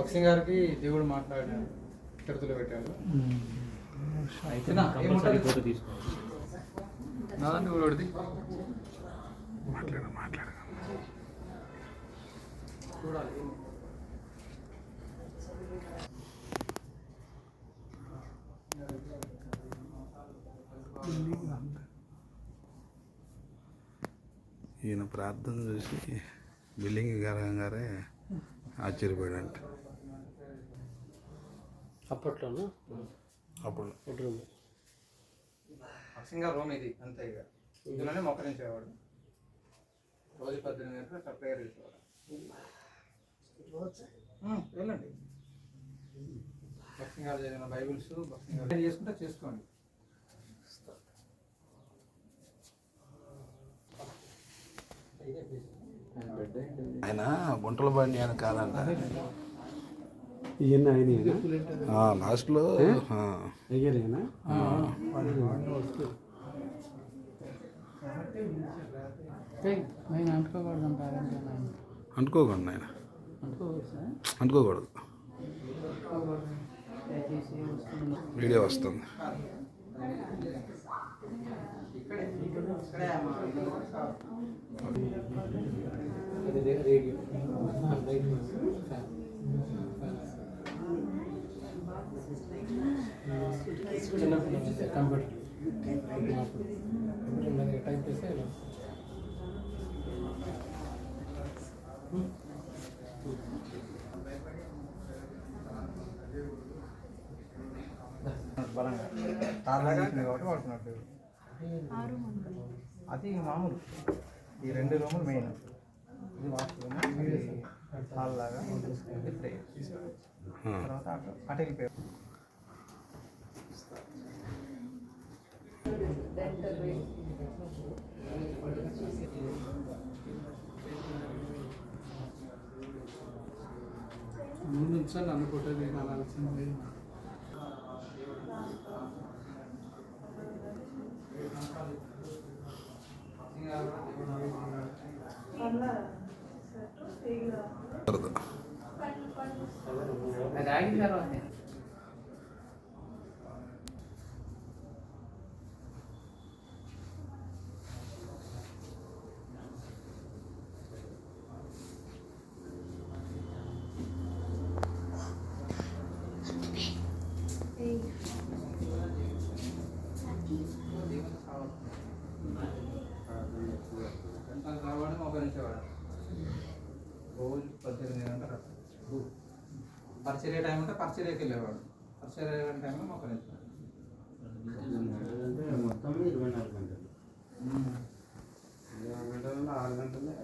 భక్సింగ్ గారికి దేవుడు మాట్లాడాడు తిరుతులు పెట్టాడు. అయితే నాదండి ఊడిది మాట్లాడు మాట్లాడు. చూడాలి. ఈయన ప్రార్థన చూసి బిల్లింగ్ గారం గారే ఆశ్చర్యపోయాడంట. అప్పట్లోనా? అప్పుడు. బెడ్రూమ్ గారు రూమ్ ఇది అంతే ఇక. ఇందులోనే మొక్కరించేవాడు రోజు పద్దెనిమిది గంటలు అట్లా ప్రేయర్ చేసేవాడు. వెళ్ళండి. భక్సింగ్ గారు చదివిన బైబిల్స్ భక్సింగ్ గారు చేసుకుంటే చేసుకోండి. ఆయన గుంటల బండి ఆయన కాదంట. ఈయన ఆయన లాస్ట్లో అయ్యారేనా అంటుకోకూడదు అంటుకోకూడదు. వీడియో వస్తుంది. రేడియో కంప్యూటర్ టైప్ చేస్తే బలంగా తారలాగా ఉంటుంది కాబట్టి వాడుకున్నట్టు అది మామూలు. ఈ రెండు రూములు మెయిన్. ఇది వాష్రూమ్? హాల్ లాగా ఇది ప్రేయర్ తర్వాత అటు అటు వెళ్ళిపోయాం ముందు నుంచి నన్ను ఫోటో దిగాల్సింది కుదరదు. అది ఆగిన తర్వాత గంటల తర్వాత మోకరించేవాడు రోజు పద్దెనిమిది గంటలు പറച്ചേരി ടൈം ഉണ്ട്. പറച്ചേരിയൊക്കെ ഇല്ല വേണം പറച്ചേരി ടൈം മൊക്കെ ആറ് ഗണ്ടല്ലേ